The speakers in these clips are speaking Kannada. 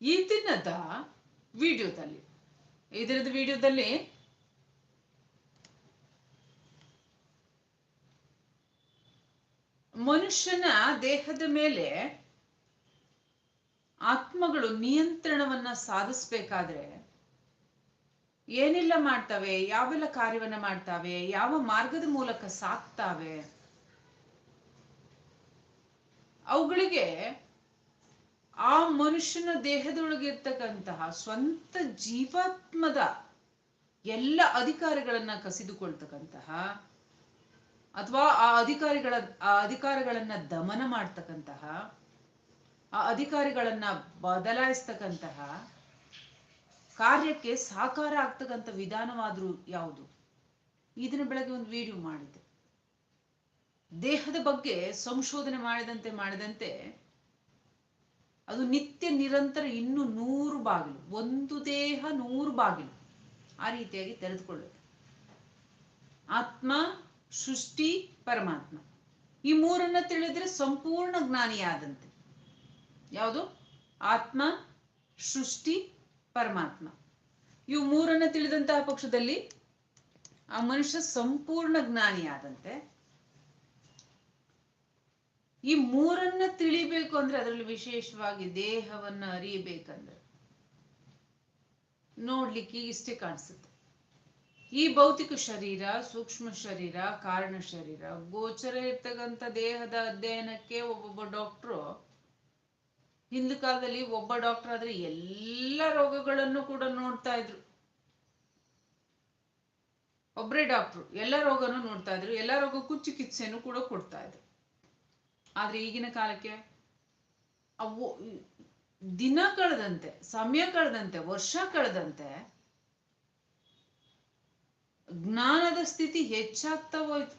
ಈ ದಿನದ ವಿಡಿಯೋದಲ್ಲಿ, ಇದರದ ವಿಡಿಯೋದಲ್ಲಿ ಮನುಷ್ಯನ ದೇಹದ ಮೇಲೆ ಆತ್ಮಗಳು ನಿಯಂತ್ರಣವನ್ನ ಸಾಧಿಸ್ಬೇಕಾದ್ರೆ ಏನೆಲ್ಲ ಮಾಡ್ತವೆ, ಯಾವೆಲ್ಲ ಕಾರ್ಯವನ್ನ ಮಾಡ್ತಾವೆ, ಯಾವ ಮಾರ್ಗದ ಮೂಲಕ ಸಾಕ್ತಾವೆ, ಅವುಗಳಿಗೆ ಆ ಮನುಷ್ಯನ ದೇಹದೊಳಗಿರ್ತಕ್ಕಂತಹ ಸ್ವಂತ ಜೀವಾತ್ಮದ ಎಲ್ಲ ಅಧಿಕಾರಗಳನ್ನ ಕಸಿದುಕೊಳ್ತಕ್ಕಂತಹ ಅಥವಾ ಆ ಅಧಿಕಾರಿಗಳ, ಆ ಅಧಿಕಾರಗಳನ್ನ ದಮನ ಮಾಡ್ತಕ್ಕಂತಹ, ಆ ಅಧಿಕಾರಿಗಳನ್ನ ಬದಲಾಯಿಸ್ತಕ್ಕಂತಹ ಕಾರ್ಯಕ್ಕೆ ಸಾಕಾರ ಆಗ್ತಕ್ಕಂಥ ವಿಧಾನವಾದ್ರೂ ಯಾವುದು? ಇದನ್ನ ಬೆಳಗ್ಗೆ ಒಂದು ವಿಡಿಯೋ ಮಾಡಿದೆ ದೇಹದ ಬಗ್ಗೆ ಸಂಶೋಧನೆ ಮಾಡಿದಂತೆ ಮಾಡಿದಂತೆ ಅದು ನಿತ್ಯ ನಿರಂತರ ಇನ್ನು ನೂರು ಬಾಗಿಲು, ಒಂದು ದೇಹ ನೂರು ಬಾಗಿಲು ಆ ರೀತಿಯಾಗಿ ತೆರೆದುಕೊಳ್ಳುತ್ತೆ. ಆತ್ಮ, ಸೃಷ್ಟಿ, ಪರಮಾತ್ಮ. ಈ ಮೂರನ್ನ ತಿಳಿದ್ರೆ ಸಂಪೂರ್ಣ ಜ್ಞಾನಿಯಾದಂತೆ ಯಾವುದು? ಆತ್ಮ, ಸೃಷ್ಟಿ, ಪರಮಾತ್ಮ. ಇವು ಮೂರನ್ನ ತಿಳಿದಂತಹ ಪಕ್ಷದಲ್ಲಿ ಆ ಮನುಷ್ಯ ಸಂಪೂರ್ಣ ಜ್ಞಾನಿಯಾದಂತೆ ಈ ಮೂರನ್ನ ತಿಳಿಬೇಕು ಅಂದ್ರೆ ಅದರಲ್ಲಿ ವಿಶೇಷವಾಗಿ ದೇಹವನ್ನ ಅರಿಯಬೇಕಂದ್ರೆ. ನೋಡ್ಲಿಕ್ಕೆ ಇಷ್ಟೇ ಕಾಣಿಸುತ್ತೆ. ಈ ಭೌತಿಕ ಶರೀರ, ಸೂಕ್ಷ್ಮ ಶರೀರ, ಕಾರಣ ಶರೀರ, ಗೋಚರ ಇರ್ತಕ್ಕಂಥ ದೇಹದ ಅಧ್ಯಯನಕ್ಕೆ ಒಬ್ಬೊಬ್ಬ ಡಾಕ್ಟ್ರು, ಹಿಂದ ಕಾಲದಲ್ಲಿ ಒಬ್ಬ ಡಾಕ್ಟರ್ ಆದ್ರೆ ಎಲ್ಲ ರೋಗಗಳನ್ನು ಕೂಡ ನೋಡ್ತಾ ಇದ್ರು. ಒಬ್ಬರೇ ಡಾಕ್ಟ್ರು ಎಲ್ಲ ರೋಗನೂ ನೋಡ್ತಾ ಇದ್ರು, ಎಲ್ಲ ರೋಗಕ್ಕೂ ಚಿಕಿತ್ಸೆನೂ ಕೂಡ ಕೊಡ್ತಾ ಇದ್ರು. ಆದ್ರೆ ಈಗಿನ ಕಾಲಕ್ಕೆ ಅವು ದಿನ ಕಳೆದಂತೆ, ಸಮಯ ಕಳೆದಂತೆ, ವರ್ಷ ಕಳೆದಂತೆ ಜ್ಞಾನದ ಸ್ಥಿತಿ ಹೆಚ್ಚಾಗ್ತಾ ಹೋಯ್ತು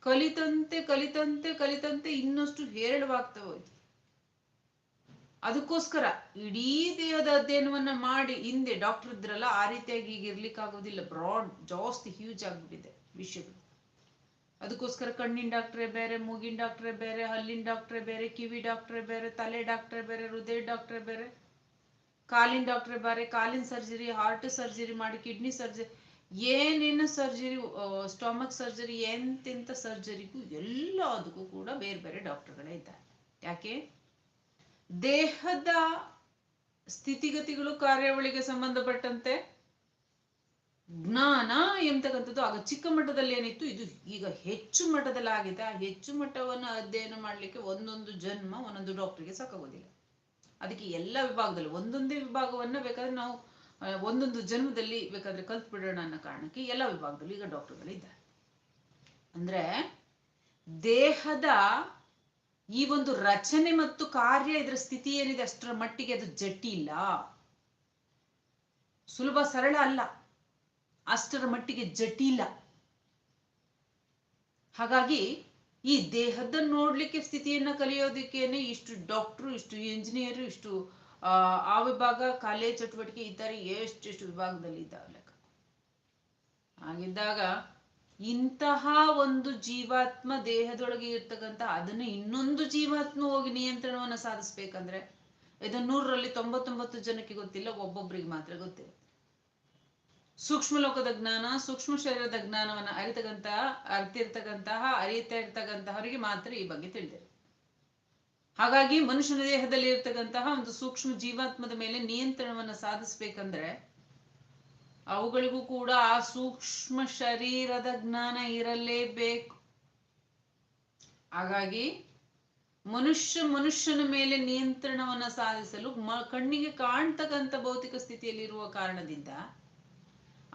ಕಲಿತಂತೆ ಕಲಿತಂತೆ ಕಲಿತಂತೆ ಇನ್ನಷ್ಟು ಹೇರಳವಾಗ್ತಾ ಹೋಯ್ತು ಅದಕ್ಕೋಸ್ಕರ ಇಡೀ ದೇಹದ ಅಧ್ಯಯನವನ್ನ ಮಾಡಿ ಹಿಂದೆ ಡಾಕ್ಟರ್ ಇದ್ರಲ್ಲ, ಆ ರೀತಿಯಾಗಿ ಈಗ ಇರ್ಲಿಕ್ಕಾಗೋದಿಲ್ಲ. ಬ್ರಾಡ್, ಜಾಸ್ತಿ ಹ್ಯೂಜ್ ಆಗ್ಬಿಟ್ಟಿದೆ ವಿಷಯಗಳು ಅದಕ್ಕೋಸ್ಕರ ಕಣ್ಣಿನ ಡಾಕ್ಟ್ರೆ ಬೇರೆ, ಮೂಗಿನ ಡಾಕ್ಟ್ರೆ ಬೇರೆ, ಹಲ್ಲಿನ ಡಾಕ್ಟ್ರೆ ಬೇರೆ, ಕಿವಿ ಡಾಕ್ಟ್ರೆ ಬೇರೆ, ತಲೆ ಡಾಕ್ಟ್ರೆ ಬೇರೆ, ಹೃದಯ ಡಾಕ್ಟ್ರೇ ಬೇರೆ, ಕಾಲಿನ ಡಾಕ್ಟ್ರೇ ಬೇರೆ, ಕಾಲಿನ ಸರ್ಜರಿ, ಹಾರ್ಟ್ ಸರ್ಜರಿ ಮಾಡಿ, ಕಿಡ್ನಿ ಸರ್ಜರಿ, ಏನೇನು ಸರ್ಜರಿ ಸ್ಟಮಕ್ ಸರ್ಜರಿ, ಎಂತೆಂಥ ಸರ್ಜರಿಗೂ ಎಲ್ಲದಕ್ಕೂ ಕೂಡ ಬೇರೆ ಬೇರೆ ಡಾಕ್ಟರ್ಗಳೇ ಇದ್ದಾರೆ. ಯಾಕೆ? ದೇಹದ ಸ್ಥಿತಿಗತಿಗಳು, ಕಾರ್ಯಾವಳಿಗೆ ಸಂಬಂಧಪಟ್ಟಂತೆ ಜ್ಞಾನ ಎಂತಕ್ಕಂಥದ್ದು? ಆಗ ಚಿಕ್ಕ ಮಟ್ಟದಲ್ಲಿ ಏನಿತ್ತು? ಇದು ಈಗ ಹೆಚ್ಚು ಮಟ್ಟದಲ್ಲಿ ಆಗಿದೆ ಆ ಹೆಚ್ಚು ಮಟ್ಟವನ್ನು ಅಧ್ಯಯನ ಮಾಡಲಿಕ್ಕೆ ಒಂದೊಂದು ಜನ್ಮ, ಒಂದೊಂದು ಡಾಕ್ಟ್ರಿಗೆ ಸಾಕಾಗೋದಿಲ್ಲ. ಅದಕ್ಕೆ ಎಲ್ಲ ವಿಭಾಗದಲ್ಲಿ ಒಂದೊಂದೇ ವಿಭಾಗವನ್ನ ಬೇಕಾದ್ರೆ ನಾವು ಒಂದೊಂದು ಜನ್ಮದಲ್ಲಿ ಬೇಕಾದ್ರೆ ಕಲ್ತ್ಬಿಡೋಣ ಅನ್ನೋ ಕಾರಣಕ್ಕೆ ಎಲ್ಲ ವಿಭಾಗದಲ್ಲಿ ಈಗ ಡಾಕ್ಟರ್ಗಳಿದ್ದಾರೆ ಅಂದ್ರೆ ದೇಹದ ಈ ಒಂದು ರಚನೆ ಮತ್ತು ಕಾರ್ಯ ಇದರ ಸ್ಥಿತಿ ಏನಿದೆ ಅಷ್ಟರ ಮಟ್ಟಿಗೆ ಅದು ಜಟಿಲ. ಸುಲಭ ಸರಳ ಅಲ್ಲ. ಅಷ್ಟರ ಮಟ್ಟಿಗೆ ಜಟಿಲ. ಹಾಗಾಗಿ ಈ ದೇಹದ ನೋಡ್ಲಿಕ್ಕೆ ಸ್ಥಿತಿಯನ್ನ ಕಲಿಯೋದಕ್ಕೇನೆ ಇಷ್ಟು ಡಾಕ್ಟ್ರು ಇಷ್ಟು ಇಂಜಿನಿಯರ್ ಇಷ್ಟು ಆ, ವಿಭಾಗ ಕಾಲೇಜ್ ಚಟುವಟಿಕೆ ಇದ್ದಾರೆ ಎಷ್ಟೆಷ್ಟು ವಿಭಾಗದಲ್ಲಿ ಇದ್ದಾವೆ ಹಾಗಿದ್ದಾಗ ಇಂತಹ ಒಂದು ಜೀವಾತ್ಮ ದೇಹದೊಳಗೆ ಇರ್ತಕ್ಕಂಥ ಅದನ್ನ ಇನ್ನೊಂದು ಜೀವಾತ್ಮ ಹೋಗಿ ನಿಯಂತ್ರಣವನ್ನ ಸಾಧಿಸ್ಬೇಕಂದ್ರೆ ಇದು ನೂರರಲ್ಲಿ ತೊಂಬತ್ತೊಂಬತ್ತು ಜನಕ್ಕೆ ಗೊತ್ತಿಲ್ಲ ಒಬ್ಬೊಬ್ಬರಿಗೆ ಮಾತ್ರ ಗೊತ್ತಿರುತ್ತೆ. ಸೂಕ್ಷ್ಮ ಲೋಕದ ಜ್ಞಾನ, ಸೂಕ್ಷ್ಮ ಶರೀರದ ಜ್ಞಾನವನ್ನ ಅರಿತಕ್ಕಂತಹ ಅರಿತಿರ್ತಕ್ಕಂತಹ ಅರಿತಾ ಇರ್ತಕ್ಕಂತಹವರಿಗೆ ಮಾತ್ರ ಈ ಬಗ್ಗೆ ತಿಳಿದಿದೆ. ಹಾಗಾಗಿ ಮನುಷ್ಯನ ದೇಹದಲ್ಲಿ ಇರ್ತಕ್ಕಂತಹ ಒಂದು ಸೂಕ್ಷ್ಮ ಜೀವಾತ್ಮದ ಮೇಲೆ ನಿಯಂತ್ರಣವನ್ನ ಸಾಧಿಸ್ಬೇಕಂದ್ರೆ ಅವುಗಳಿಗೂ ಕೂಡ ಆ ಸೂಕ್ಷ್ಮ ಶರೀರದ ಜ್ಞಾನ ಇರಲೇಬೇಕು. ಹಾಗಾಗಿ ಮನುಷ್ಯ ಮನುಷ್ಯನ ಮೇಲೆ ನಿಯಂತ್ರಣವನ್ನ ಸಾಧಿಸಲು ಕಣ್ಣಿಗೆ ಕಾಣ್ತಕ್ಕಂಥ ಭೌತಿಕ ಸ್ಥಿತಿಯಲ್ಲಿ ಇರುವ ಕಾರಣದಿಂದ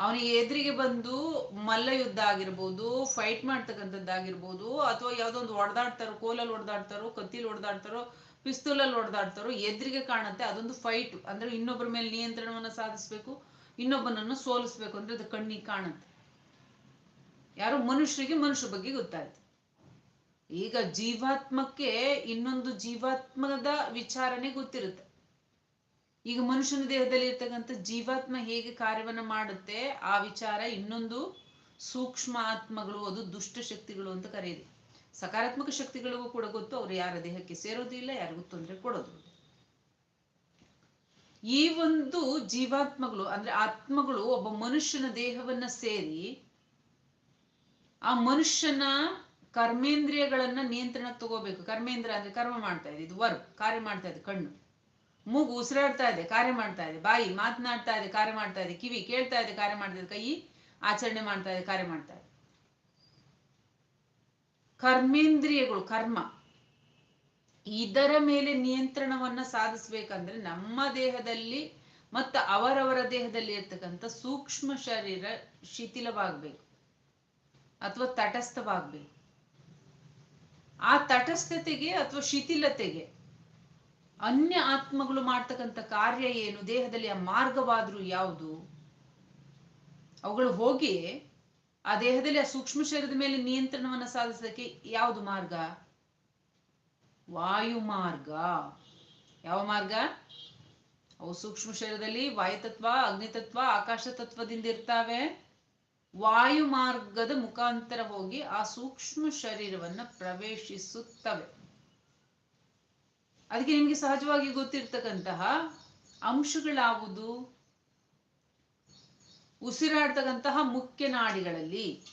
ಅವನಿಗೆ ಎದುರಿಗೆ ಬಂದು ಮಲ್ಲ ಯುದ್ಧ ಆಗಿರ್ಬೋದು ಫೈಟ್ ಮಾಡ್ತಕ್ಕಂಥದ್ದಾಗಿರ್ಬೋದು ಅಥವಾ ಯಾವುದೋ ಒಂದು ಹೊಡೆದಾಡ್ತಾರೋ ಕೋಲಲ್ಲಿ ಹೊಡೆದಾಡ್ತಾರೋ ಕತ್ತಿಲಿ ಹೊಡೆದಾಡ್ತಾರೋ ಪಿಸ್ತೂಲಲ್ಲಿ ಹೊಡೆದಾಡ್ತಾರೋ ಎದುರಿಗೆ ಕಾಣುತ್ತೆ. ಅದೊಂದು ಫೈಟ್ ಅಂದ್ರೆ ಇನ್ನೊಬ್ಬರ ಮೇಲೆ ನಿಯಂತ್ರಣವನ್ನ ಸಾಧಿಸ್ಬೇಕು, ಇನ್ನೊಬ್ಬನನ್ನು ಸೋಲಿಸ್ಬೇಕು ಅಂದ್ರೆ ಅದು ಕಣ್ಣಿಗೆ ಕಾಣುತ್ತೆ. ಯಾರು ಮನುಷ್ಯರಿಗೆ ಮನುಷ್ಯ ಬಗ್ಗೆ ಗೊತ್ತಾಯ್ತು. ಈಗ ಜೀವಾತ್ಮಕ್ಕೆ ಇನ್ನೊಂದು ಜೀವಾತ್ಮದ ವಿಚಾರನೆ ಗೊತ್ತಿರುತ್ತೆ. ಈಗ ಮನುಷ್ಯನ ದೇಹದಲ್ಲಿ ಇರ್ತಕ್ಕಂಥ ಜೀವಾತ್ಮ ಹೇಗೆ ಕಾರ್ಯವನ್ನ ಮಾಡುತ್ತೆ, ಆ ವಿಚಾರ ಇನ್ನೊಂದು ಸೂಕ್ಷ್ಮ ಆತ್ಮಗಳು ಅದು ದುಷ್ಟ ಶಕ್ತಿಗಳು ಅಂತ ಕರೆಯಿದೆ ಸಕಾರಾತ್ಮಕ ಶಕ್ತಿಗಳಿಗೂ ಕೂಡ ಗೊತ್ತು ಅವ್ರು ಯಾರ ದೇಹಕ್ಕೆ ಸೇರೋದು ಇಲ್ಲ, ಯಾರಿಗೂ ತೊಂದರೆ ಕೊಡೋದು ಈ ಒಂದು ಜೀವಾತ್ಮಗಳು, ಅಂದ್ರೆ ಆತ್ಮಗಳು ಒಬ್ಬ ಮನುಷ್ಯನ ದೇಹವನ್ನ ಸೇರಿ, ಆ ಮನುಷ್ಯನ ಕರ್ಮೇಂದ್ರಿಯಗಳನ್ನ ನಿಯಂತ್ರಣ ತಗೋಬೇಕು. ಕರ್ಮೇಂದ್ರ ಅಂದ್ರೆ ಕರ್ಮ ಮಾಡ್ತಾ ಇದೆ ಇದು ವರ್ಕ್ ಕಾರ್ಯ ಮಾಡ್ತಾ ಇದೆ ಕಣ್ಣು. ಮೂಗು ಉಸಿರಾಡ್ತಾ ಇದೆ, ಕಾರ್ಯ ಮಾಡ್ತಾ ಇದೆ, ಬಾಯಿ ಮಾತನಾಡ್ತಾ ಇದೆ, ಕಾರ್ಯ ಮಾಡ್ತಾ ಇದೆ, ಕಿವಿ ಕೇಳ್ತಾ ಇದೆ, ಕಾರ್ಯ ಮಾಡ್ತಾ ಇದೆ, ಕೈ ಆಚರಣೆ ಮಾಡ್ತಾ ಇದೆ, ಕಾರ್ಯ ಮಾಡ್ತಾ ಇದೆ. ಕರ್ಮೇಂದ್ರಿಯಗಳು, ಕರ್ಮ, ಇದರ ಮೇಲೆ ನಿಯಂತ್ರಣವನ್ನ ಸಾಧಿಸ್ಬೇಕಂದ್ರೆ ನಮ್ಮ ದೇಹದಲ್ಲಿ ಮತ್ತು ಅವರವರ ದೇಹದಲ್ಲಿ ಇರ್ತಕ್ಕಂಥ ಸೂಕ್ಷ್ಮ ಶರೀರ ಶಿಥಿಲವಾಗಬೇಕು ಅಥವಾ ತಟಸ್ಥವಾಗಬೇಕು. ಆ ತಟಸ್ಥತೆಗೆ ಅಥವಾ ಶಿಥಿಲತೆಗೆ ಅನ್ಯ ಆತ್ಮಗಳು ಮಾಡ್ತಕ್ಕಂಥ ಕಾರ್ಯ ಏನು, ದೇಹದಲ್ಲಿ ಆ ಮಾರ್ಗವಾದ್ರೂ ಯಾವುದು? ಅವುಗಳು ಹೋಗಿ ಆ ದೇಹದಲ್ಲಿ ಆ ಸೂಕ್ಷ್ಮ ಶರೀರದ ಮೇಲೆ ನಿಯಂತ್ರಣವನ್ನ ಸಾಧಿಸೋದಕ್ಕೆ ಯಾವುದು ಮಾರ್ಗ? ವಾಯು ಮಾರ್ಗ. ಯಾವ ಮಾರ್ಗ? ಅವು ಸೂಕ್ಷ್ಮ ಶರೀರದಲ್ಲಿ ವಾಯುತತ್ವ, ಅಗ್ನಿತತ್ವ, ಆಕಾಶ ತತ್ವದಿಂದ ಇರ್ತಾವೆ. ವಾಯು ಮಾರ್ಗದ ಮುಖಾಂತರ ಹೋಗಿ ಆ ಸೂಕ್ಷ್ಮ ಶರೀರವನ್ನು ಪ್ರವೇಶಿಸುತ್ತವೆ. ಅದಕ್ಕೆ ನಿಮಗೆ ಸಹಜವಾಗಿ ಗೊತ್ತಿರ್ತಕ್ಕಂತಹ ಅಂಶಗಳಾವುದು ಉಸಿರಾಡ್ತಕ್ಕಂತಹ ಮುಖ್ಯ ನಾಡಿಗಳಲ್ಲಿ.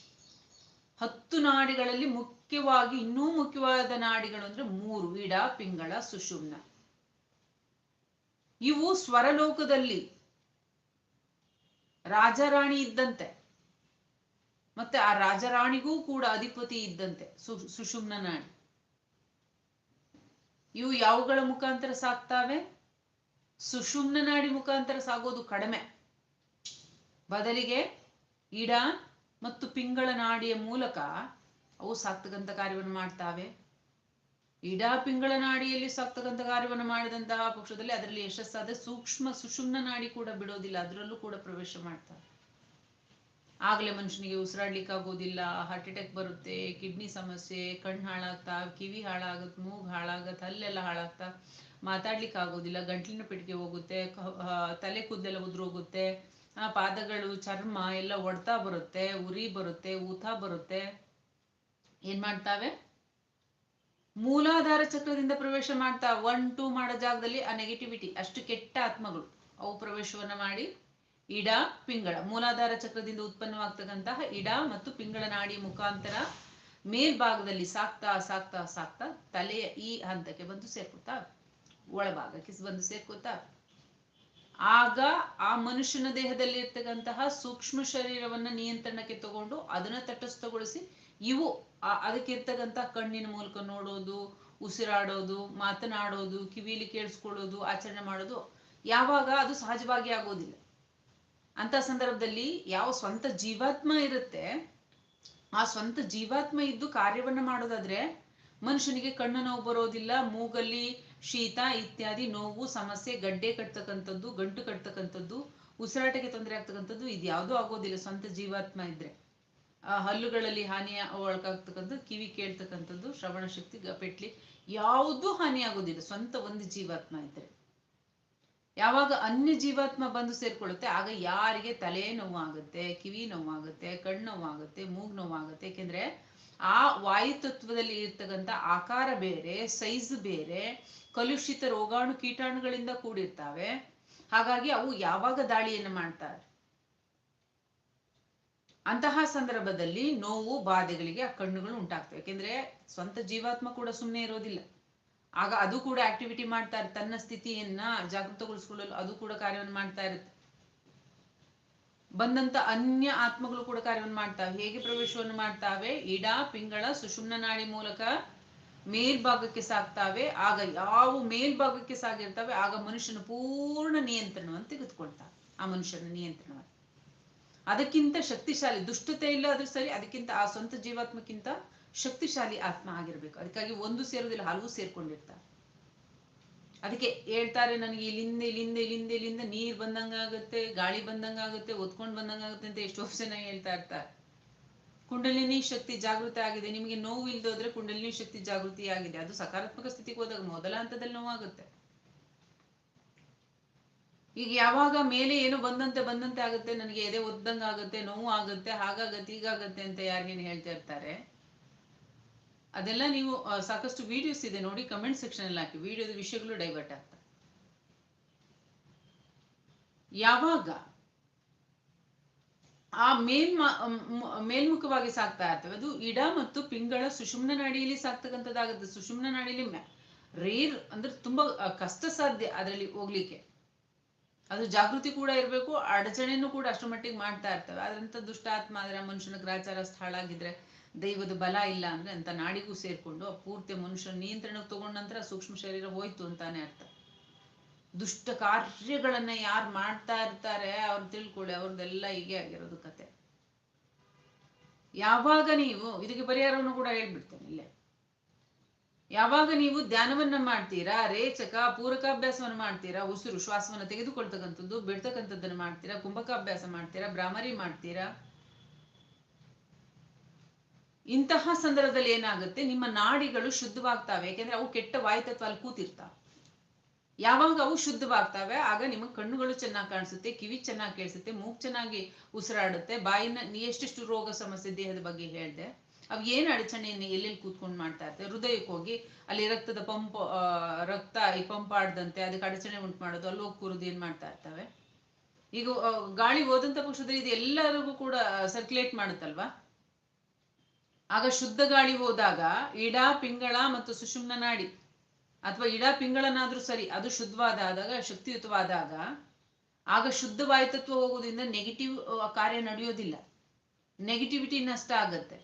ಹತ್ತು ನಾಡಿಗಳಲ್ಲಿ ಮುಖ್ಯವಾಗಿ, ಇನ್ನೂ ಮುಖ್ಯವಾದ ನಾಡಿಗಳು ಅಂದ್ರೆ ಮೂರು ಇಡ ಪಿಂಗಳ, ಸುಷುಮ್ನ. ಇವು ಸ್ವರಲೋಕದಲ್ಲಿ ರಾಜರಾಣಿ ಇದ್ದಂತೆ. ಮತ್ತೆ ಆ ರಾಜರಾಣಿಗೂ ಕೂಡ ಅಧಿಪತಿ ಇದ್ದಂತೆ, ಸು, ಸುಷುಮ್ನ ನಾಡಿ. ಇವು ಯಾವುಗಳ ಮುಖಾಂತರ ಸಾಕ್ತಾವೆ? ಸುಷುಮ್ನ ನಾಡಿ ಮುಖಾಂತರ ಸಾಗೋದು ಕಡಿಮೆ. ಬದಲಿಗೆ ಇಡ ಮತ್ತು ಪಿಂಗಳ ನಾಡಿಯ ಮೂಲಕ ಅವು ಸಾಕ್ತಕ್ಕಂಥ ಕಾರ್ಯವನ್ನು ಮಾಡ್ತಾವೆ. ಇಡ ಪಿಂಗಳ ನಾಡಿಯಲ್ಲಿ ಸಾಕ್ತಕ್ಕಂಥ ಕಾರ್ಯವನ್ನು ಮಾಡಿದಂತಹ ಪಕ್ಷದಲ್ಲಿ ಅದರಲ್ಲಿ ಯಶಸ್ಸಾದ ಸೂಕ್ಷ್ಮ ಸುಷುಮ್ನ ನಾಡಿ ಕೂಡ ಬಿಡೋದಿಲ್ಲ. ಅದರಲ್ಲೂ ಕೂಡ ಪ್ರವೇಶ ಮಾಡ್ತಾರೆ. ಆಗ್ಲೇ ಮನುಷ್ಯನಿಗೆ ಉಸಿರಾಡ್ಲಿಕ್ಕೆ ಆಗೋದಿಲ್ಲ ಹಾರ್ಟ್ ಅಟ್ಯಾಕ್ ಬರುತ್ತೆ ಕಿಡ್ನಿ ಸಮಸ್ಯೆ, ಕಣ್ಣು ಹಾಳಾಗ್ತಾ, ಕಿವಿ ಹಾಳಾಗತ್, ಮೂಗ್ ಹಾಳಾಗತ್ ಹಲ್ಲೆಲ್ಲ ಹಾಳಾಗ್ತಾ ಮಾತಾಡ್ಲಿಕ್ಕೆ ಆಗೋದಿಲ್ಲ. ಗಂಟ್ಲಿನ ಪೆಟ್ಟಿಗೆ ಹೋಗುತ್ತೆ ತಲೆ ಕೂದಲೆಲ್ಲ ಉದುರೋಗುತ್ತೆ ಪಾದಗಳು, ಚರ್ಮ ಎಲ್ಲ ಒಡ್ತಾ ಬರುತ್ತೆ, ಉರಿ ಬರುತ್ತೆ, ಊತ ಬರುತ್ತೆ. ಏನ್ ಮಾಡ್ತಾವೆ? ಮೂಲಾಧಾರ ಚಕ್ರದಿಂದ ಪ್ರವೇಶ ಮಾಡ್ತಾ ಒನ್ ಟೂ ಮಾಡೋ ಜಾಗದಲ್ಲಿ ಆ ನೆಗೆಟಿವಿಟಿ ಅಷ್ಟು ಕೆಟ್ಟ ಆತ್ಮಗಳು, ಅವು ಪ್ರವೇಶವನ್ನ ಮಾಡಿ ಇಡ, ಪಿಂಗಳ. ಮೂಲಾಧಾರ ಚಕ್ರದಿಂದ ಉತ್ಪನ್ನವಾಗ್ತಕ್ಕಂತಹ ಇಡ ಮತ್ತು ಪಿಂಗಳ ನಾಡಿ ಮುಖಾಂತರ ಮೇಲ್ಭಾಗದಲ್ಲಿ ಸಾಕ್ತಾ ಸಾಕ್ತಾ ಸಾಕ್ತಾ ತಲೆಯ ಈ ಹಂತಕ್ಕೆ ಬಂದು ಸೇರ್ಕೊತಾ ಒಳಭಾಗಕ್ಕೆ ಬಂದು ಸೇರ್ಕೊತಾ ಆಗ ಆ ಮನುಷ್ಯನ ದೇಹದಲ್ಲಿ ಇರ್ತಕ್ಕಂತಹ ಸೂಕ್ಷ್ಮ ಶರೀರವನ್ನ ನಿಯಂತ್ರಣಕ್ಕೆ ತಗೊಂಡು ಅದನ್ನ ತಟಸ್ಥಗೊಳಿಸಿ ಇವು ಅದಕ್ಕೆ ಅದಕ್ಕಿರ್ತಕ್ಕಂತಹ ಕಣ್ಣಿನ ಮೂಲಕ ನೋಡೋದು, ಉಸಿರಾಡೋದು, ಮಾತನಾಡೋದು ಕಿವಿಲಿ ಕೇಳಿಸ್ಕೊಳ್ಳೋದು, ಆಚರಣೆ ಮಾಡೋದು ಯಾವಾಗ ಅದು ಸಹಜವಾಗಿ ಆಗೋದಿಲ್ಲ. ಅಂತ ಸಂದರ್ಭದಲ್ಲಿ ಯಾವ ಸ್ವಂತ ಜೀವಾತ್ಮ ಇರುತ್ತೆ, ಆ ಸ್ವಂತ ಜೀವಾತ್ಮ ಇದ್ದು ಕಾರ್ಯವನ್ನ ಮಾಡೋದಾದ್ರೆ ಮನುಷ್ಯನಿಗೆ ಕಣ್ಣು ನೋವು ಬರೋದಿಲ್ಲ, ಮೂಗಲ್ಲಿ ಶೀತ ಇತ್ಯಾದಿ ನೋವು, ಸಮಸ್ಯೆ, ಗಡ್ಡೆ ಕಟ್ತಕ್ಕಂಥದ್ದು, ಗಂಟು ಕಟ್ತಕ್ಕಂಥದ್ದು, ಉಸಿರಾಟಕ್ಕೆ ತೊಂದರೆ ಆಗ್ತಕ್ಕಂಥದ್ದು ಇದ್ಯಾವುದೂ ಆಗೋದಿಲ್ಲ ಸ್ವಂತ ಜೀವಾತ್ಮ ಇದ್ರೆ. ಆ ಹಲ್ಲುಗಳಲ್ಲಿ ಹಾನಿಯ ಒಳಗಾಗ್ತಕ್ಕಂಥದ್ದು, ಕಿವಿ ಕೇಳ್ತಕ್ಕಂಥದ್ದು, ಶ್ರವಣ ಶಕ್ತಿ, ಗಪೆಟ್ಲಿ ಪೆಟ್ಲಿ ಯಾವುದೂ ಹಾನಿ ಆಗೋದಿಲ್ಲ, ಸ್ವಂತ ಒಂದು ಜೀವಾತ್ಮ ಇದ್ರೆ. ಯಾವಾಗ ಅನ್ಯ ಜೀವಾತ್ಮ ಬಂದು ಸೇರ್ಕೊಳ್ಳುತ್ತೆ, ಆಗ ಯಾರಿಗೆ ತಲೆ ನೋವಾಗುತ್ತೆ, ಕಿವಿ ನೋವಾಗುತ್ತೆ ಕಣ್ಣು ನೋವಾಗುತ್ತೆ, ಮೂಗ್ ನೋವಾಗುತ್ತೆ? ಯಾಕೆಂದ್ರೆ ಆ ವಾಯುತತ್ವದಲ್ಲಿ ಇರ್ತಕ್ಕಂಥ ಆಕಾರ ಬೇರೆ, ಸೈಜ್ ಬೇರೆ, ಕಲುಷಿತ ರೋಗಾಣು ಕೀಟಾಣುಗಳಿಂದ ಕೂಡಿರ್ತಾವೆ. ಹಾಗಾಗಿ ಅವು ಯಾವಾಗ ದಾಳಿಯನ್ನು ಮಾಡ್ತಾರೆ ಅಂತಹ ಸಂದರ್ಭದಲ್ಲಿ ನೋವು, ಬಾಧೆಗಳಿಗೆ ಆ ಕಣ್ಣುಗಳು ಉಂಟಾಗ್ತವೆ. ಯಾಕೆಂದ್ರೆ ಸ್ವಂತ ಜೀವಾತ್ಮ ಕೂಡ ಸುಮ್ಮನೆ ಇರೋದಿಲ್ಲ. ಆಗ ಅದು ಕೂಡ ಆಕ್ಟಿವಿಟಿ ಮಾಡ್ತಾ ಇರುತ್ತೆ. ತನ್ನ ಸ್ಥಿತಿಯನ್ನ ಜಾಗೃತಗೊಳಿಸ್ಕೊಳ್ಳಲು ಅದು ಕೂಡ ಕಾರ್ಯವನ್ನು ಮಾಡ್ತಾ ಇರುತ್ತೆ. ಬಂದಂತ ಅನ್ಯ ಆತ್ಮಗಳು ಕೂಡ ಕಾರ್ಯವನ್ನು ಮಾಡ್ತಾವೆ. ಹೇಗೆ ಪ್ರವೇಶವನ್ನು ಮಾಡ್ತಾವೆ? ಇಡ, ಪಿಂಗಳ, ಸುಷುಮ್ನ ನಾಡಿ ಮೂಲಕ ಮೇಲ್ಭಾಗಕ್ಕೆ ಸಾಕ್ತಾವೆ ಆಗ ಯಾವ ಮೇಲ್ಭಾಗಕ್ಕೆ ಸಾಗಿರ್ತಾವೆ? ಆಗ ಮನುಷ್ಯನ ಪೂರ್ಣ ನಿಯಂತ್ರಣವನ್ನು ತೆಗೆದುಕೊಳ್ತಾವೆ. ಆ ಮನುಷ್ಯನ ನಿಯಂತ್ರಣವನ್ನು. ಅದಕ್ಕಿಂತ ಶಕ್ತಿಶಾಲಿ ದುಷ್ಟತೆ ಇಲ್ಲ ಆದ್ರೂ ಸರಿ, ಅದಕ್ಕಿಂತ ಆ ಸ್ವಂತ ಜೀವಾತ್ಮಕ್ಕಿಂತ ಶಕ್ತಿಶಾಲಿ ಆತ್ಮ ಆಗಿರ್ಬೇಕು. ಅದಕ್ಕಾಗಿ ಒಂದು ಸೇರೋದಿಲ್ಲ ಹಲವು ಸೇರ್ಕೊಂಡಿರ್ತಾರೆ. ಅದಕ್ಕೆ ಹೇಳ್ತಾರೆ ನನಗೆ ಇಲ್ಲಿಂದ ಇಲ್ಲಿಂದ ಇಲ್ಲಿಂದ ಇಲ್ಲಿಂದ ನೀರ್ ಬಂದಂಗಾಗುತ್ತೆ, ಗಾಳಿ ಬಂದಂಗಾಗುತ್ತೆ ಒತ್ಕೊಂಡ್ ಬಂದಂಗಾಗುತ್ತೆ ಅಂತ ಎಷ್ಟೋ ಜನ ಹೇಳ್ತಾ ಇರ್ತಾರೆ. ಕುಂಡಲಿನಿ ಶಕ್ತಿ ಜಾಗೃತ ಆಗಿದೆ. ನಿಮಗೆ ನೋವು ಇಲ್ದೋದ್ರೆ ಕುಂಡಲಿನಿ ಶಕ್ತಿ ಜಾಗೃತಿ ಆಗಿದೆ. ಅದು ಸಕಾರಾತ್ಮಕ ಸ್ಥಿತಿಗೆ ಹೋದಾಗ ಮೊದಲ ಹಂತದಲ್ಲಿ ನೋವಾಗುತ್ತೆ. ಈಗ ಯಾವಾಗ ಮೇಲೆ ಏನೋ ಬಂದಂತೆ ಬಂದಂತೆ ಆಗುತ್ತೆ, ನನಗೆ ಎದೆ ಒದ್ದಂಗ ಆಗುತ್ತೆ ನೋವು ಆಗುತ್ತೆ, ಹಾಗಾಗತ್ತೆ, ಹೀಗಾಗತ್ತೆ ಅಂತ ಯಾರಿಗೇನು ಹೇಳ್ತಾ ಇರ್ತಾರೆ? ಅದೆಲ್ಲ ನೀವು ಸಾಕಷ್ಟು ವಿಡಿಯೋಸ್ ಇದೆ ನೋಡಿ ಕಮೆಂಟ್ ಸೆಕ್ಷನ್ ಅಲ್ಲಿ ಹಾಕಿ. ವಿಡಿಯೋದ ವಿಷಯಗಳು ಡೈವರ್ಟ್ ಆಗ್ತವೆ ಯಾವಾಗ ಆ ಮೇಲ್ಮ ಮೇಲ್ಮುಖವಾಗಿ ಸಾಕ್ತಾ ಇರ್ತವೆ, ಅದು ಇಡ ಮತ್ತು ಪಿಂಗಳ ಸುಷುಮ್ನ ನಾಡಿಯಲ್ಲಿ ಸಾಕ್ತಕ್ಕಂಥದ್ದಾಗುತ್ತೆ ಸುಷುಮ್ನ ನಾಡಿಯಲ್ಲಿ ರೇರ್ ಅಂದ್ರೆ ತುಂಬಾ ಕಷ್ಟ ಸಾಧ್ಯ ಅದರಲ್ಲಿ ಹೋಗ್ಲಿಕ್ಕೆ. ಅದು ಜಾಗೃತಿ ಕೂಡ ಇರಬೇಕು, ಅಡಚಣೆನೂ ಕೂಡ ಅಷ್ಟರ ಮಟ್ಟಿಗೆ ಮಾಡ್ತಾ ಇರ್ತವೆ. ಅದ್ರಂತ ದುಷ್ಟಾತ್ಮ, ಆದ್ರೆ ಮನುಷ್ಯನ ಗ್ರಾಚಾರ ಸ್ಥಳ ಆಗಿದ್ರೆ ದೈವದ ಬಲ ಇಲ್ಲ ಅಂದ್ರೆ ಅಂತ ನಾಡಿಗೂ ಸೇರ್ಕೊಂಡು ಪೂರ್ತಿ ಮನುಷ್ಯನ ನಿಯಂತ್ರಣಕ್ಕೆ ತಗೊಂಡ ನಂತರ ಸೂಕ್ಷ್ಮ ಶರೀರ ಹೋಯ್ತು ಅಂತಾನೆ ಅರ್ಥ. ದುಷ್ಟ ಕಾರ್ಯಗಳನ್ನ ಯಾರು ಮಾಡ್ತಾ ಇರ್ತಾರೆ ಅವ್ರು ತಿಳ್ಕೊಳ್ಳಿ, ಅವ್ರದ್ದೆಲ್ಲ ಹೀಗೆ ಆಗಿರೋದು ಕತೆ. ಯಾವಾಗ ನೀವು, ಇದಕ್ಕೆ ಪರಿಹಾರವನ್ನು ಕೂಡ ಹೇಳ್ಬಿಡ್ತೇನೆ ಇಲ್ಲೇ. ಯಾವಾಗ ನೀವು ಧ್ಯಾನವನ್ನ ಮಾಡ್ತೀರಾ, ರೇಚಕ, ಪೂರಕಾಭ್ಯಾಸವನ್ನು ಮಾಡ್ತೀರಾ, ಉಸಿರು, ಶ್ವಾಸವನ್ನು ತೆಗೆದುಕೊಳ್ತಕ್ಕಂಥದ್ದು, ಬಿಡ್ತಕ್ಕಂಥದ್ದನ್ನು ಮಾಡ್ತೀರಾ, ಕುಂಭಕಾಭ್ಯಾಸ ಮಾಡ್ತೀರಾ, ಭ್ರಾಮರಿ ಮಾಡ್ತೀರಾ? ಇಂತಹ ಸಂದರ್ಭದಲ್ಲಿ ಏನಾಗುತ್ತೆ? ನಿಮ್ಮ ನಾಡಿಗಳು ಶುದ್ಧವಾಗ್ತಾವೆ. ಯಾಕೆಂದ್ರೆ ಅವು ಕೆಟ್ಟ ವಾಯುತತ್ವ ಅಲ್ಲಿ ಕೂತಿರ್ತಾವೆ. ಯಾವಾಗ ಅವು ಶುದ್ಧವಾಗ್ತಾವೆ, ಆಗ ನಿಮ್ಮ ಕಣ್ಣುಗಳು ಚೆನ್ನಾಗಿ ಕಾಣಿಸುತ್ತೆ, ಕಿವಿ ಚೆನ್ನಾಗಿ ಕೇಳಿಸುತ್ತೆ, ಮೂಗ್ ಚೆನ್ನಾಗಿ ಉಸಿರಾಡುತ್ತೆ. ಬಾಯಿನ ನೀ ಎಷ್ಟೆಷ್ಟು ರೋಗ ಸಮಸ್ಯೆ, ದೇಹದ ಬಗ್ಗೆ ಹೇಳ್ದೆ. ಅವು ಏನು ಅಡಚಣೆಯನ್ನು ಎಲ್ಲೆಲ್ಲಿ ಕೂತ್ಕೊಂಡು ಮಾಡ್ತಾ ಇರ್ತವೆ ಹೃದಯಕ್ಕೆ ಹೋಗಿ ಅಲ್ಲಿ ರಕ್ತದ ಪಂಪ್ ರಕ್ತ ಈ ಪಂಪ್ ಆಡ್ದಂತೆ, ಅದಕ್ಕೆ ಅಡಚಣೆ ಉಂಟು ಮಾಡೋದು, ಅಲ್ಲಿ ಹೋಗಿ ಕೂರುದು ಏನ್ ಮಾಡ್ತಾ ಇರ್ತವೆ? ಈಗ ಗಾಳಿ ಹೋದಂತ ಪಕ್ಷದಲ್ಲಿ ಇದು ಎಲ್ಲರಿಗೂ ಕೂಡ ಸರ್ಕ್ಯುಲೇಟ್ ಮಾಡುತ್ತಲ್ವಾ? ಆಗ ಶುದ್ಧ ಗಾಳಿ ಹೋದಾಗ ಇಡ, ಪಿಂಗಳ ಮತ್ತು ಸುಷುಮ್ನ ನಾಡಿ. ಅಥವಾ ಇಡ, ಪಿಂಗಳನಾದ್ರೂ ಸರಿ, ಅದು ಶುದ್ಧವಾದಾಗ ಶಕ್ತಿಯುತವಾದಾಗ, ಆಗ ಶುದ್ಧ ವಾಯುತತ್ವ ಹೋಗೋದ್ರಿಂದ ನೆಗೆಟಿವ್ ಕಾರ್ಯ ನಡೆಯೋದಿಲ್ಲ. ನೆಗೆಟಿವಿಟಿ ನಷ್ಟ ಆಗತ್ತೆ.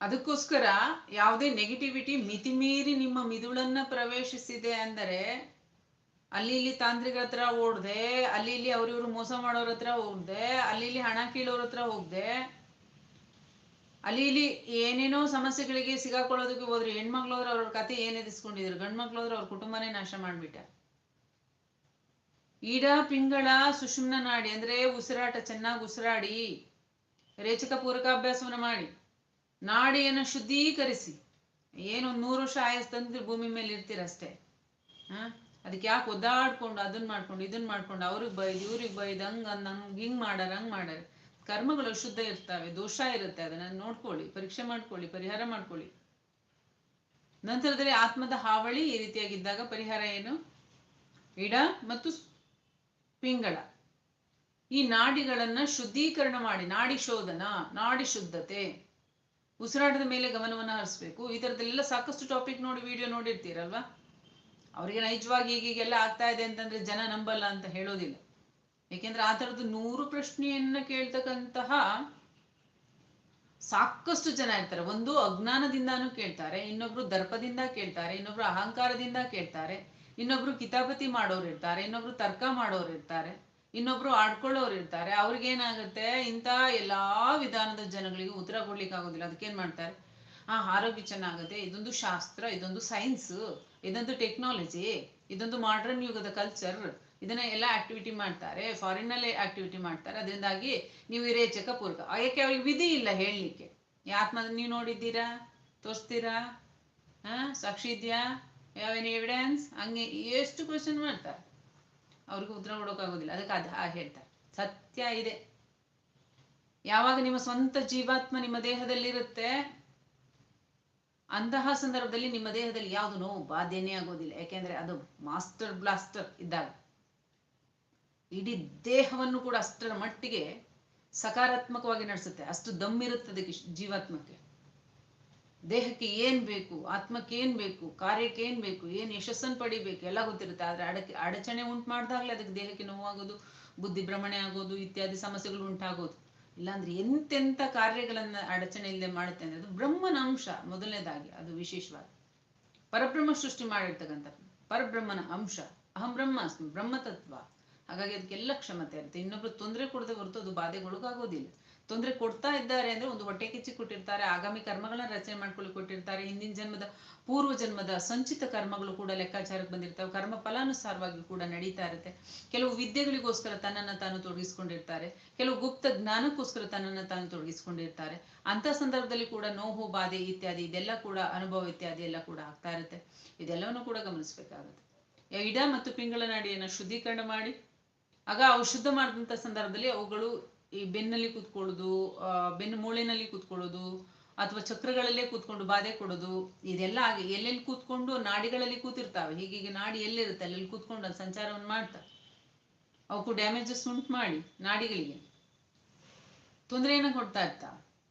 ಅದಕ್ಕೋಸ್ಕರ ಯಾವುದೇ ನೆಗೆಟಿವಿಟಿ ಮಿತಿಮೀರಿ ನಿಮ್ಮ ಮಿದುಳನ್ನ ಪ್ರವೇಶಿಸಿದೆ ಅಂದರೆ ಅಲ್ಲಿ ಇಲ್ಲಿ ತಾಂತ್ರಿಕರ ಹತ್ರ ಓಡ್ದೆ, ಅಲ್ಲಿ ಇಲ್ಲಿ ಅವ್ರಿವ್ರು ಮೋಸ ಮಾಡೋರ ಹತ್ರ ಹೋಗ್ದೆ, ಅಲ್ಲಿ ಇಲ್ಲಿ ಹಣ ಕೀಳೋರ ಹತ್ರ ಹೋಗ್ದೆ. ಅಲ್ಲಿ ಇಲ್ಲಿ ಏನೇನೋ ಸಮಸ್ಯೆಗಳಿಗೆ ಸಿಗಾಕೊಳ್ಳೋದಕ್ಕೆ ಹೋದ್ರೆ ಹೆಣ್ಮಕ್ಳು ಹೋದ್ರೆ ಅವ್ರ ಕತೆ ಏನ್ ಎದಿಸ್ಕೊಂಡಿದ್ರು ಗಂಡ್ ಮಕ್ಳು ಹೋದ್ರೆ ಅವ್ರ ಕುಟುಂಬನೇ ನಾಶ ಮಾಡ್ಬಿಟ್ಟ. ಈಡ, ಪಿಂಗಳ, ಸುಷುಮ್ನ ನಾಡಿ, ಅಂದ್ರೆ ಉಸಿರಾಟ, ಚೆನ್ನಾಗಿ ಉಸಿರಾಡಿ ರೇಚಕ ಪೂರಕ ಅಭ್ಯಾಸವನ್ನ ಮಾಡಿ, ನಾಡಿಯನ್ನು ಶುದ್ಧೀಕರಿಸಿ. ಏನು ನೂರು ವರ್ಷ ಆಯಸ್ ತಂದ್ರೆ ಭೂಮಿ ಮೇಲೆ ಇರ್ತೀರಷ್ಟೇ ಹಾ? ಅದಕ್ಕೆ ಯಾಕೆ ಒದ್ದಾಡ್ಕೊಂಡು ಅದನ್ನ ಮಾಡ್ಕೊಂಡು ಇದನ್ನ ಮಾಡ್ಕೊಂಡು ಅವ್ರಿಗೆ ಬೈದ್ ಇವ್ರಿಗೆ ಬೈದ್ ಹಂಗ ಹಂಗ ಹಿಂಗ್ ಮಾಡಾರ ಹಂಗ್ ಮಾಡಾರ. ಕರ್ಮಗಳು ಶುದ್ಧ ಇರ್ತವೆ, ದೋಷ ಇರುತ್ತೆ ಅದನ್ನ ನೋಡ್ಕೊಳ್ಳಿ, ಪರೀಕ್ಷೆ ಮಾಡ್ಕೊಳ್ಳಿ, ಪರಿಹಾರ ಮಾಡ್ಕೊಳ್ಳಿ. ನಂತರದಲ್ಲಿ ಆತ್ಮದ ಹಾವಳಿ ಈ ರೀತಿಯಾಗಿದ್ದಾಗ ಪರಿಹಾರ ಏನು? ಇಡ ಮತ್ತು ಪಿಂಗಳ. ಈ ನಾಡಿಗಳನ್ನ ಶುದ್ಧೀಕರಣ ಮಾಡಿ, ನಾಡಿ ಶೋಧನ, ನಾಡಿ ಶುದ್ಧತೆ. ಉಸಿರಾಟದ ಮೇಲೆ ಗಮನವನ್ನ ಹರಿಸ್ಬೇಕು. ಈ ಥರದ್ದೆಲ್ಲ ಸಾಕಷ್ಟು ಟಾಪಿಕ್ ನೋಡಿ ವಿಡಿಯೋ ನೋಡಿರ್ತೀರಲ್ವಾ? ಅವರಿಗೆ ನೈಜವಾಗಿ ಈಗೀಗೆಲ್ಲ ಆಗ್ತಾ ಇದೆ ಅಂತಂದ್ರೆ ಜನ ನಂಬಲ್ಲ ಅಂತ ಹೇಳೋದಿಲ್ಲ. ಏಕೆಂದ್ರೆ ಆ ಥರದ್ದು ನೂರು ಪ್ರಶ್ನೆಯನ್ನ ಕೇಳ್ತಕ್ಕಂತಹ ಸಾಕಷ್ಟು ಜನ ಇರ್ತಾರೆ. ಒಂದು ಅಜ್ಞಾನದಿಂದಾನು ಕೇಳ್ತಾರೆ, ಇನ್ನೊಬ್ರು ದರ್ಪದಿಂದ ಕೇಳ್ತಾರೆ, ಇನ್ನೊಬ್ರು ಅಹಂಕಾರದಿಂದ ಕೇಳ್ತಾರೆ, ಇನ್ನೊಬ್ರು ಕಿತಾಪತಿ ಮಾಡೋರು ಇರ್ತಾರೆ, ಇನ್ನೊಬ್ರು ತರ್ಕ ಮಾಡೋರು ಇರ್ತಾರೆ, ಇನ್ನೊಬ್ರು ಆಡ್ಕೊಳ್ಳೋರು ಇರ್ತಾರೆ. ಅವ್ರಿಗೇನಾಗುತ್ತೆ ಇಂಥ ಎಲ್ಲಾ ವಿಧಾನದ ಜನಗಳಿಗೆ ಉತ್ತರ ಕೊಡ್ಲಿಕ್ಕೆ ಆಗೋದಿಲ್ಲ ಅದಕ್ಕೇನ್ ಮಾಡ್ತಾರೆ? ಆ, ಆರೋಗ್ಯ ಚೆನ್ನಾಗುತ್ತೆ ಇದೊಂದು ಶಾಸ್ತ್ರ, ಇದೊಂದು ಸೈನ್ಸ್ ಇದೊಂದು ಟೆಕ್ನಾಲಜಿ ಇದೊಂದು ಮಾಡ್ರನ್ ಯುಗದ ಕಲ್ಚರ್ ಇದನ್ನ ಎಲ್ಲ ಆಕ್ಟಿವಿಟಿ ಮಾಡ್ತಾರೆ ಫಾರಿನ್ ಅಲ್ಲೇ ಆಕ್ಟಿವಿಟಿ ಮಾಡ್ತಾರೆ. ಅದರಿಂದಾಗಿ ನೀವು ಇರೇಚಕ ರೇಚಕ ಪೂರಕ ಯಾಕೆ ಅವ್ರಿಗೆ ವಿಧಿ ಇಲ್ಲ ಹೇಳಲಿಕ್ಕೆ. ಆತ್ಮ ನೀವು ನೋಡಿದ್ದೀರಾ? ತೋರಿಸ್ತೀರಾ? ಹಾ? ಸಾಕ್ಷಿ ಇದೆಯಾ? ಯಾವೇನು ಎವಿಡೆನ್ಸ್ ಹಂಗೆ ಎಷ್ಟು ಕ್ವಶನ್ ಮಾಡ್ತಾರೆ. ಅವ್ರಿಗೆ ಉತ್ತರ ಕೊಡೋಕ್ಕಾಗೋದಿಲ್ಲ. ಅದಕ್ಕೆ ಅದು ಹೇಳ್ತಾರೆ. ಸತ್ಯ ಇದೆ. ಯಾವಾಗ ನಿಮ್ಮ ಸ್ವಂತ ಜೀವಾತ್ಮ ನಿಮ್ಮ ದೇಹದಲ್ಲಿರುತ್ತೆ ಅಂತಹ ಸಂದರ್ಭದಲ್ಲಿ ನಿಮ್ಮ ದೇಹದಲ್ಲಿ ಯಾವುದು ನೋವು? ಬಾಧೆನೇ ಆಗೋದಿಲ್ಲ. ಯಾಕೆಂದ್ರೆ ಅದು ಮಾಸ್ಟರ್ ಬ್ಲಾಸ್ಟರ್ ಇದ್ದಾಗ ಇಡೀ ದೇಹವನ್ನು ಕೂಡ ಅಷ್ಟರ ಮಟ್ಟಿಗೆ ಸಕಾರಾತ್ಮಕವಾಗಿ ನಡೆಸುತ್ತೆ. ಅಷ್ಟು ದಮ್ಮಿರುತ್ತದೆ ಜೀವಾತ್ಮಕ್ಕೆ. ದೇಹಕ್ಕೆ ಏನ್ ಬೇಕು, ಆತ್ಮಕ್ಕೆ ಏನ್ ಬೇಕು, ಕಾರ್ಯಕ್ಕೆ ಏನ್ ಬೇಕು, ಏನ್ ಯಶಸ್ಸನ್ನು ಪಡಿಬೇಕು ಎಲ್ಲ ಗೊತ್ತಿರುತ್ತೆ. ಆದ್ರೆ ಅಡಚಣೆ ಉಂಟು ಮಾಡಿದಾಗಲೇ ಅದಕ್ಕೆ ದೇಹಕ್ಕೆ ನೋವಾಗೋದು, ಬುದ್ಧಿ ಭ್ರಮಣೆ ಆಗೋದು, ಇತ್ಯಾದಿ ಸಮಸ್ಯೆಗಳು ಉಂಟಾಗೋದು. ಇಲ್ಲಾಂದ್ರೆ ಎಂತೆಂಥ ಕಾರ್ಯಗಳನ್ನ ಅಡಚಣೆ ಇಲ್ಲದೆ ಮಾಡುತ್ತೆ ಅಂದ್ರೆ ಅದು ಬ್ರಹ್ಮನ ಅಂಶ ಮೊದಲನೇದಾಗಿ, ಅದು ವಿಶೇಷವಾಗಿ. ಪರಬ್ರಹ್ಮ ಸೃಷ್ಟಿ ಮಾಡಿರ್ತಕ್ಕಂಥ ಪರಬ್ರಹ್ಮನ ಅಂಶ. ಅಹಂ ಬ್ರಹ್ಮ ಬ್ರಹ್ಮತತ್ವ. ಹಾಗಾಗಿ ಅದಕ್ಕೆಲ್ಲ ಕ್ಷಮತೆ ಇರುತ್ತೆ. ಇನ್ನೊಬ್ರು ತೊಂದರೆ ಕೊಡದೆ ಹೊರತು ಅದು ಬಾಧೆಗೊಳಗಾಗೋದಿಲ್ಲ. ತೊಂದರೆ ಕೊಡ್ತಾ ಇದ್ದಾರೆ ಅಂದ್ರೆ ಒಂದು ಹೊಟ್ಟೆ ಕಿಚ್ಚಿ ಕೊಟ್ಟಿರ್ತಾರೆ, ಆಗಾಮಿ ಕರ್ಮಗಳನ್ನ ರಚನೆ ಮಾಡ್ಕೊಳ್ಳಿ ಕೊಟ್ಟಿರ್ತಾರೆ, ಹಿಂದಿನ ಜನ್ಮದ ಪೂರ್ವ ಜನ್ಮದ ಸಂಚಿತ ಕರ್ಮಗಳು ಕೂಡ ಲೆಕ್ಕಾಚಾರಕ್ಕೆ ಬಂದಿರ್ತಾವೆ, ಕರ್ಮ ಫಲಾನುಸಾರವಾಗಿ ಕೂಡ ನಡೀತಾ ಇರುತ್ತೆ. ಕೆಲವು ವಿದ್ಯೆಗಳಿಗೋಸ್ಕರ ತನ್ನನ್ನ ತಾನು ತೊಡಗಿಸ್ಕೊಂಡಿರ್ತಾರೆ, ಕೆಲವು ಗುಪ್ತ ಜ್ಞಾನಕ್ಕೋಸ್ಕರ ತನ್ನನ್ನ ತಾನು ತೊಡಗಿಸ್ಕೊಂಡಿರ್ತಾರೆ. ಅಂತ ಸಂದರ್ಭದಲ್ಲಿ ಕೂಡ ನೋವು, ಬಾಧೆ ಇತ್ಯಾದಿ ಇದೆಲ್ಲ ಕೂಡ, ಅನುಭವ ಇತ್ಯಾದಿ ಎಲ್ಲ ಕೂಡ ಆಗ್ತಾ ಇರುತ್ತೆ. ಇದೆಲ್ಲವನ್ನು ಕೂಡ ಗಮನಿಸಬೇಕಾಗುತ್ತೆ. ಇಡ ಮತ್ತು ಪಿಂಗಳ ನಾಡಿಯನ್ನು ಶುದ್ಧೀಕರಣ ಮಾಡಿ, ಆಗ ಅವು ಶುದ್ಧ ಮಾಡಿದಂಥ ಸಂದರ್ಭದಲ್ಲಿ ಅವುಗಳು ಈ ಬೆನ್ನಲ್ಲಿ ಕೂತ್ಕೊಳ್ಳೋದು ಬೆನ್ನು ಮೂಳೆನಲ್ಲಿ ಕೂತ್ಕೊಳ್ಳೋದು, ಅಥವಾ ಚಕ್ರಗಳಲ್ಲೇ ಕೂತ್ಕೊಂಡು ಬಾಧೆ ಕೊಡೋದು, ಇದೆಲ್ಲ ಆಗಿ ಎಲ್ಲೆಲ್ಲಿ ಕೂತ್ಕೊಂಡು ನಾಡಿಗಳಲ್ಲಿ ಕೂತಿರ್ತಾವೆ. ಹೀಗೀಗೆ ನಾಡಿ ಎಲ್ಲಿರುತ್ತೆ? ಅಲ್ಲೆಲ್ಲಿ ಕೂತ್ಕೊಂಡು ಅದು ಸಂಚಾರವನ್ನು ಮಾಡ್ತಾವೆ ಅವಕ್ಕೂ ಡ್ಯಾಮೇಜಸ್ ಉಂಟು ಮಾಡಿ ನಾಡಿಗಳಿಗೆ. ತೊಂದರೆಯನ್ನು ಕೊಡ್ತಾ ಇರ್ತಾ.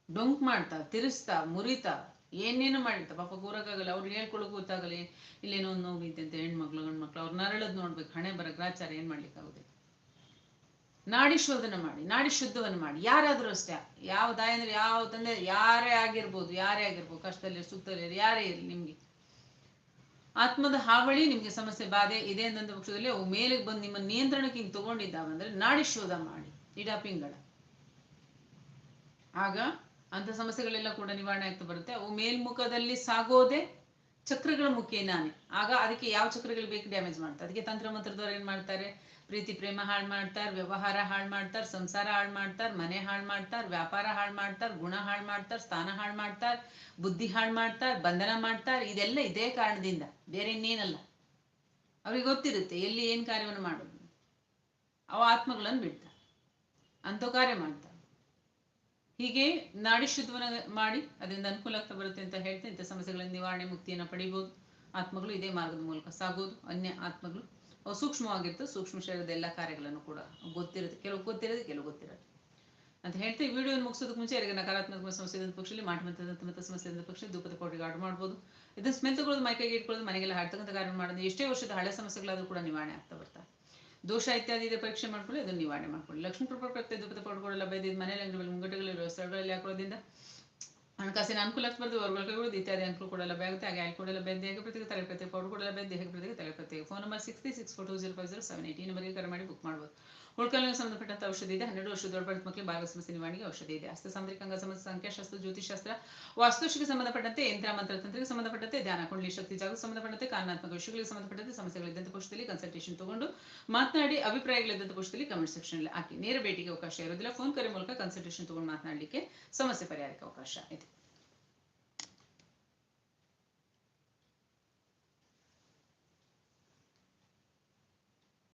ಡೊಂಕ್ ಮಾಡ್ತಾ, ತಿರುಸ್ತಾ, ಮುರಿತಾ, ಏನೇನು ಮಾಡಿರ್ತಾವ ಪಾಪ ಕೂರಕ್ಕಾಗಲ್ಲ ಅವ್ರು ಹೇಳ್ಕೊಳಕ್ ಗೊತ್ತಾಗಲಿ ಇಲ್ಲೇನೋ ಒಂದು ನೋವಿದೆ ಅಂತ ಹೆಣ್ಮಕ್ಳು, ಗಂಡ್ಮಕ್ಳು. ಅವ್ರು ನರಳದ್ ನೋಡ್ಬೇಕು. ಹಣೆ ಬರ ಗ್ರಾಚಾರ ಏನ್ ಮಾಡ್ಲಿಕ್ಕೆ ಆಗುದಿಲ್ಲ ನಾಡಿ ಶೋಧನೆ ಮಾಡಿ, ನಾಡಿ ಶುದ್ಧವನ್ನು ಮಾಡಿ. ಯಾರಾದರೂ ಅಷ್ಟೇ, ಯಾವ ತಾಯಿ ಅಂದ್ರೆ ಯಾವ ತಂದೆ ಯಾರೇ ಆಗಿರ್ಬೋದು ಯಾರೇ ಆಗಿರ್ಬೋದು, ಕಷ್ಟದಲ್ಲಿ, ಸುಖದಲ್ಲಿ ಯಾರೇ ಇರಲಿ ನಿಮ್ಗೆ. ಆತ್ಮದ ಹಾವಳಿ ನಿಮ್ಗೆ ಸಮಸ್ಯೆ, ಬಾಧೆ ಇದೆ ಅನ್ನೋ ಪಕ್ಷದಲ್ಲಿ ಅವು ಮೇಲಿಗೆ ಬಂದು ನಿಮ್ಮ ನಿಯಂತ್ರಣಕ್ಕೆ ಹಿಂಗೆ ತಗೊಂಡಿದ್ದಾವಂದ್ರೆ ನಾಡಿ ಶೋಧ ಮಾಡಿ, ಇಡಾಪಿಂಗಳ. ಆಗ ಅಂತ ಸಮಸ್ಯೆಗಳೆಲ್ಲ ಕೂಡ ನಿವಾರಣೆ ಆಗ್ತಾ ಬರುತ್ತೆ. ಅವು ಮೇಲ್ಮುಖದಲ್ಲಿ ಸಾಗೋದೆ ಚಕ್ರಗಳ ಮುಖೇನಾನೆ ಆಗ ಅದಕ್ಕೆ ಯಾವ ಚಕ್ರಗಳು ಬೇಕು ಡ್ಯಾಮೇಜ್ ಮಾಡ್ತಾರೆ ಅದಕ್ಕೆ ತಂತ್ರ ಮಂತ್ರದವ್ರು ಏನ್ ಮಾಡ್ತಾರೆ? ಪ್ರೀತಿ, ಪ್ರೇಮ ಹಾಳು ಮಾಡ್ತಾರೆ, ವ್ಯವಹಾರ ಹಾಳು ಮಾಡ್ತಾರೆ, ಸಂಸಾರ ಹಾಳು ಮಾಡ್ತಾರೆ, ಮನೆ ಹಾಳು ಮಾಡ್ತಾರೆ, ವ್ಯಾಪಾರ ಹಾಳು ಮಾಡ್ತಾರೆ, ಗುಣ ಹಾಳು ಮಾಡ್ತಾರೆ, ಸ್ಥಾನ ಹಾಳು ಮಾಡ್ತಾರೆ, ಬುದ್ಧಿ ಹಾಳು ಮಾಡ್ತಾರೆ, ಬಂಧನ ಮಾಡ್ತಾರೆ, ಇದೆಲ್ಲ ಇದೇ ಕಾರಣದಿಂದ, ಬೇರೆ ಇನ್ನೇನಲ್ಲ. ಅವ್ರಿಗೆ ಗೊತ್ತಿರುತ್ತೆ, ಎಲ್ಲಿ ಏನ್ ಕಾರ್ಯವನ್ನು ಮಾಡೋದು. ಅವ ಆತ್ಮಗಳನ್ನು ಬಿಡ್ತಾರೆ. ಅಂತ ಕಾರ್ಯ ಮಾಡ್ತಾರೆ. ಹೀಗೆ ನಾಡಿ ಶುದ್ಧವನ್ನ ಮಾಡಿ, ಅದರಿಂದ ಅನುಕೂಲ ಆಗ್ತಾ ಬರುತ್ತೆ ಅಂತ ಹೇಳ್ತಾ ಇಂಥ ಸಮಸ್ಯೆಗಳ ನಿವಾರಣೆ ಮುಕ್ತಿಯನ್ನು ಪಡಿಬೋದು. ಆತ್ಮಗಳು ಇದೇ ಮಾರ್ಗದ ಮೂಲಕ ಸಾಗೋದು, ಅನ್ಯ ಆತ್ಮಗಳು ಸೂಕ್ಷ್ಮವಾಗಿರ್ತದೆ, ಸೂಕ್ಷ್ಮ ಶರೀರದ ಎಲ್ಲ ಕಾರ್ಯಗಳನ್ನು ಕೂಡ ಗೊತ್ತಿರುತ್ತೆ. ಕೆಲವು ಗೊತ್ತಿರೋದು ಕೆಲವು ಗೊತ್ತಿರೋದು ಅಂತ ಹೇಳ್ತೀವಿ ವಿಡಿಯೋ ಮುಗಿಸೋದಕ್ಕೆ ಮುಂಚೆ ಯಾರಿಗೆ ನಕಾರಾತ್ಮಕ ಸಮಸ್ಯೆ ಇದ್ದ ಪಕ್ಷದಲ್ಲಿ ಮಾಟ ಮತ್ತು ಸಮಸ್ಯೆ ಇದ್ದ ಪಕ್ಷದಲ್ಲಿ ಧೂಪದ ಪೌಡಿಗೆ ಆರ್ಡರ್ ಮಾಡ್ಬೋದು. ಇದನ್ನ ಸ್ಮೆಲ್ ತಗೊಳ್ಳೋದು ಮೈಕೈಗೆ ಇಟ್ಕೊಳ್ಳೋದು, ಮನೆಗೆಲ್ಲ ಹಾಡ್ತಕ್ಕಂಥ ಕಾರ್ಯ ಮಾಡೋದು, ಎಷ್ಟೇ ವರ್ಷದ ಹಳೆ ಸಮಸ್ಯೆಗಳಾದರೂ ಕೂಡ ನಿವಾರಣೆ ಆಗ್ತಾ ಬರ್ತಾ. ದೋಷ ಇತ್ಯಾದಿ ಇದೆ, ಪರೀಕ್ಷೆ ಮಾಡ್ಕೊಳ್ಳಿ, ಅದನ್ನು ನಿವಾರಣೆ ಮಾಡ್ಕೊಳ್ಳಿ. ಲಕ್ಷ್ಮೀ ಪ್ರಭಾವ ಪ್ರತ್ಯೇಕ ಧೂಪದ ಪೌಡರ್ಗಳೆಲ್ಲ ಬೈದಿದ್ದು ಮನೆಯಲ್ಲಿ ಅಂಗಡಿಗಳಲ್ಲಿ ಮುಂಗಟ್ಟುಗಳಿರುವ ಸ್ಥಳಗಳಲ್ಲಿ ಹಾಕೋದ್ರಿಂದ ಹಣಕಾಸಿನ ಅನುಕೂಲ ಆಗ್ತದೆ ವರ್ಗಗಳು ಇತ್ಯಾದಿ ಅನುಕೂಲ ಕೊಡಲ್ಲ ಆಗುತ್ತೆ. ಹಾಗೆ ಆಯ್ಕೆ ಕೂಡ ಲಭ್ಯ ಹೇಗೆ ಪ್ರತಿಗೆ ತಲೆ ಪ್ರತಿ ಪೌಡರ್ ಕೊಡಲ್ಲ ಬೆಂದ ಹೇಗೆ ಪ್ರತ್ಯೇಕ ತಲೆ phone number six three six four two zero five zero seven eight ಈ ನಂಬರ್ಗೆ ಕರೆ ಮಾಡಿ ಬುಕ್ ಮಾಡ್ಬೋದು. ಉಳ್ಕಲಿಗೆ ಸಂಬಂಧಪಟ್ಟಂತ ಔಷಧಿ ಇದೆ. ಹನ್ನೆರಡು ವರ್ಷದ ದೊಡ್ಡ ಮಕ್ಕಳಿಗೆ ಬಾಲ ಸಮಸ್ಯೆ ನಿವಾರಣೆಗೆ ಔಷಧಿ ಇದೆ. ಹಸ್ತ ಸಾಂದ್ರಿಕ, ಅಂಗ ಸಮಸ್ಯೆ ಸಂಖ್ಯಾಶಾಸ್ತ್ರ ಜ್ಯೋತಿಷಾಸ್ತ್ರ ವಾಸ್ತುಶಿಗೆ ಸಂಬಂಧಪಟ್ಟಂತೆ ಯಂತ್ರ, ಮಂತ್ರ, ತಂತ್ರಕ್ಕೆ ಸಂಬಂಧಪಟ್ಟಂತೆ ಧ್ಯಾನ, ಕುಂಡಲಿ, ಶಕ್ತಿ ಜಾಗ ಸಂಬಂಧಪಟ್ಟಂತೆ ಕಾರಣಾತ್ಮಕ ವಿಷಯಗಳಿಗೆ ಸಂಬಂಧಪಟ್ಟಂತೆ ಸಮಸ್ಯೆಗಳಿದ್ದಂಥ ಪಕ್ಷದಲ್ಲಿ ಕನ್ಸಲ್ಟೇಷನ್ ತಗೊಂಡು ಮಾತನಾಡಿ ಅಭಿಪ್ರಾಯಗಳಿದ್ದಂಥ ಪಕ್ಷದಲ್ಲಿ ಕಮೆಂಟ್ ಸೆಕ್ಷನ್ ಅಲ್ಲಿ ಹಾಕಿ. ನೇರ ಭೇಟಿಗೆ ಅವಕಾಶ ಇರೋದಿಲ್ಲ ಫೋನ್ ಕರೆ ಮೂಲಕ ಕನ್ಸಲ್ಟೇಷನ್ ತಗೊಂಡು ಮಾತನಾಡಲಿಕ್ಕೆ ಸಮಸ್ಯೆ ಪರಿಹಾರಕ್ಕೆ ಅವಕಾಶ ಇದೆ.